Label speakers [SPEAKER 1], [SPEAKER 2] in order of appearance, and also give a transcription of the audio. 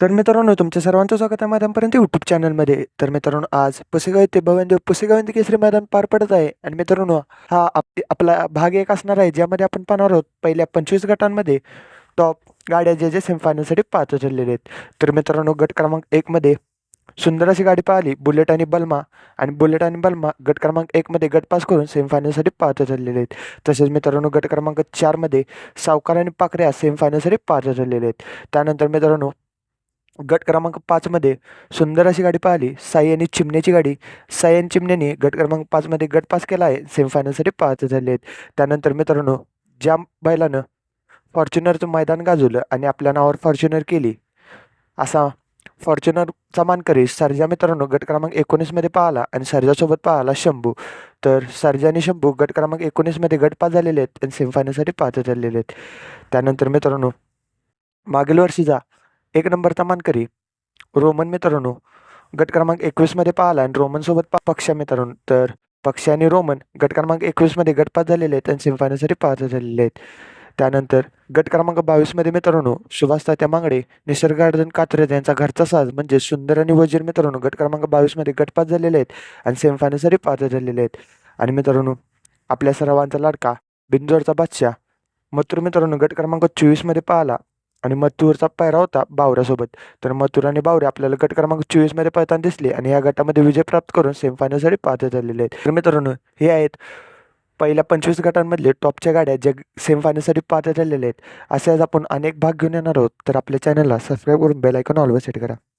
[SPEAKER 1] तर मित्रांनो तुमच्या सर्वांचं स्वागत आहे मैदानपर्यंत यूट्यूब चॅनलमध्ये तर मित्रांनो आज पुसेगाव येथे भवनदेव पुसेगाव केसरी मैदान पार पडत आहे. आणि मित्रांनो हा आप आपला भाग एक असणार आहे ज्यामध्ये आपण पाहणार आहोत पहिल्या पंचवीस गटांमध्ये टॉप गाड्या जे जे सेमीफायनलसाठी पात्र ठरलेले आहेत. तर मित्रांनो गट क्रमांक एकमध्ये सुंदर अशी गाडी पाहिली बुलेट आणि बल्मा. आणि बुलेट आणि बल्मा गट क्रमांक एकमध्ये गट पास करून सेमीफायनलसाठी पात्र ठरलेले आहेत. तसेच मित्रांनो गट क्रमांक चारमध्ये सावकार आणि पाकऱ्या सेमीफायनलसाठी पात्र ठरलेले आहेत. त्यानंतर मित्रांनो गट क्रमांक पाचमध्ये सुंदर अशी गाडी पाहिली. साई आणि चिमण्याची गाडी. साई आणि चिमण्याने गट क्रमांक पाचमध्ये गट पास केला आहे. सेमीफायनलसाठी पाच झाले आहेत. त्यानंतर मित्रांनो ज्या बैलानं फॉर्च्युनरचं मैदान गाजवलं आणि आपल्या नावावर फॉर्च्युनर केली असा फॉर्च्युनरचा मानकरी सर्जा मित्रांनो गट क्रमांक एकोणीसमध्ये पाहिला आणि सर्जासोबत पाहिला शंभू. तर सर्जा आणि शंभू गट क्रमांक एकोणीसमध्ये गट पास झालेले आहेत आणि सेमीफायनलसाठी पाच झालेले आहेत. त्यानंतर मित्रांनो मागील वर्षीचा एक नंबरचा मानकरी रोमन मित्रांनो गट क्रमांक एकवीसमध्ये पाहिला आणि रोमनसोबत पा पक्ष मित्रांनो. तर पक्ष आणि रोमन गट क्रमांक एकवीसमध्ये गटपात झालेले आहेत आणि सेमीफायनलसाठी पाच झालेले आहेत. त्यानंतर गट क्रमांक बावीसमध्ये मित्रांनो सुभाष तात्या मांगडे निसर्गार्जन कात्रे यांचा घरचा साज म्हणजे सुंदर आणि वजीर मित्रांनो गट क्रमांक बावीसमध्ये गटपात झालेले आहेत आणि सेमीफायनलसाठी पाच झालेले आहेत. आणि मित्रांनो आपल्या सर्वांचा लाडका बिंजोरचा बादशाह मथुर मित्रांनो गट क्रमांक चोवीसमध्ये पाहिला. आणि मथुरचा पायरा होता बावऱ्यासोबत. तर मथुर आणि बावरे आपल्याला गट क्रमांक चोवीसमध्ये पळताना दिसले आणि या गटामध्ये विजय प्राप्त करून सेमीफायनलसाठी पात्र झालेले आहेत. तर मित्रांनो हे आहेत पहिल्या पंचवीस गटांमधले टॉपच्या गाड्या ज्या सेमीफायनलसाठी पात्र झालेल्या आहेत. असे आज आपण अनेक भाग घेऊन येणार आहोत. तर आपल्या चॅनलला सबस्क्राईब करून बेल ऑलवर सेट करा.